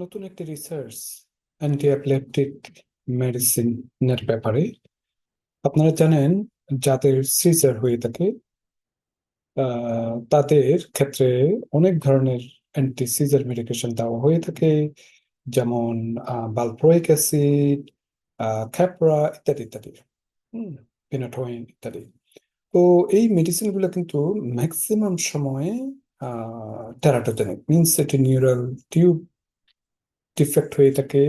নতুন একটি রিসার্চ অ্যান্টিঅ্যাপলেপটিক মেডিসিনের ব্যাপারে আপনারা জানেন যাদের সিজার হয়ে থাকে তাদের ক্ষেত্রে অনেক ধরনের অ্যান্টি সিজার মেডিকেশন দেওয়া হয়ে থাকে, যেমন বালপ্রোইক অ্যাসিড খ্যাপরা ইত্যাদি ইত্যাদি, হুম ফেনাটোইন ইত্যাদি। তো এই মেডিসিনগুলো কিন্তু ম্যাক্সিমাম সময়ে টেরাটোজেনিক মিনস এটি নিউরাল টিউব ডিফেক্ট হয়ে থাকে,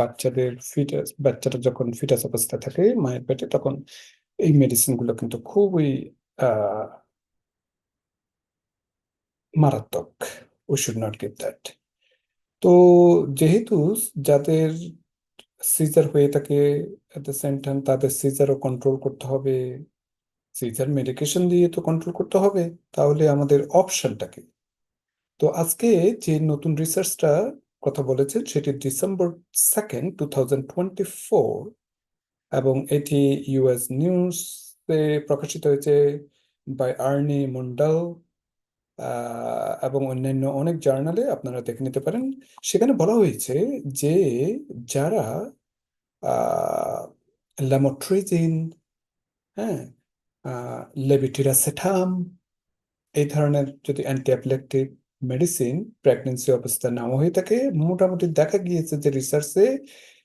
বাচ্চাদের ফিটাস বাচ্চাটা যখন ফিটাস অবস্থায় থাকে, মায়ের পেটে, তখন এই মেডিসিনগুলো কিন্তু খুবই মারাত্মক we should not give that তো যেহেতু যাদের সিজার হয়ে থাকে এট দ্য সেম টাইম তাদের সিজারও কন্ট্রোল করতে হবে সিজার মেডিকেশন দিয়ে তো কন্ট্রোল করতে হবে, তাহলে আমাদের অপশনটা কি? তো আজকে যে নতুন রিসার্চটা কথা বলেছেন সেটি December second two thousand twenty four এবং এটি ইউএস নিউজে প্রকাশিত হয়েছে বাই আর্নি মন্ডল এবং অন্যান্য অনেক জার্নালে আপনারা দেখে নিতে পারেন। সেখানে বলা হয়েছে যে যারা ল্যামোট্রিজিন হ্যাঁ লেবিটিরাসেটাম এই ধরনের যদি অ্যান্টিঅ্যাপলেকটিক মেডিসিন প্রেগনেন্সি অবস্থায় নেওয়া হয়ে থাকে মোটামুটি দেখা গিয়েছে যে রিসার্চে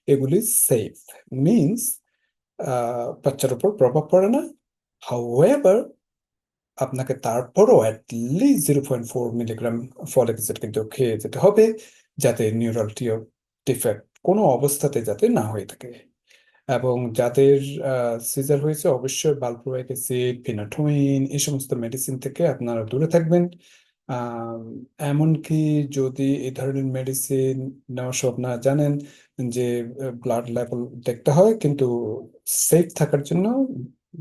এগুলি সেফ মিনস বাচ্চার উপর প্রভাব পড়ে না। হাউএভার আপনাকে তারপরও at least zero point four milligram folic acid কিন্তু খেয়ে যেতে হবে, যাতে নিউরাল ডিফেক্ট কোনো অবস্থাতে যাতে না হয়ে থাকে। এবং যাদের সিজার হয়েছে, অবশ্যই বালপ্রোইক অ্যাসিড ফিনাটোইন এই সমস্ত মেডিসিন থেকে আপনারা দূরে থাকবেন। এমনকি যদি এই ধরনের মেডিসিন নেওয়া সব না জানেন যে ব্লাড লেভেল দেখতে হয় কিন্তু সেফ থাকার জন্য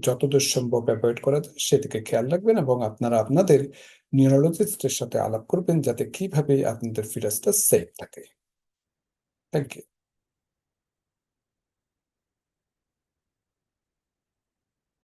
যতদূর সম্ভব অ্যাভয়েড করা যায় সেদিকে খেয়াল রাখবেন এবং আপনারা আপনাদের নিউরোলজিস্টের সাথে আলাপ করবেন যাতে কীভাবে আপনাদের ফিরাসটা সেফ থাকে। Thank you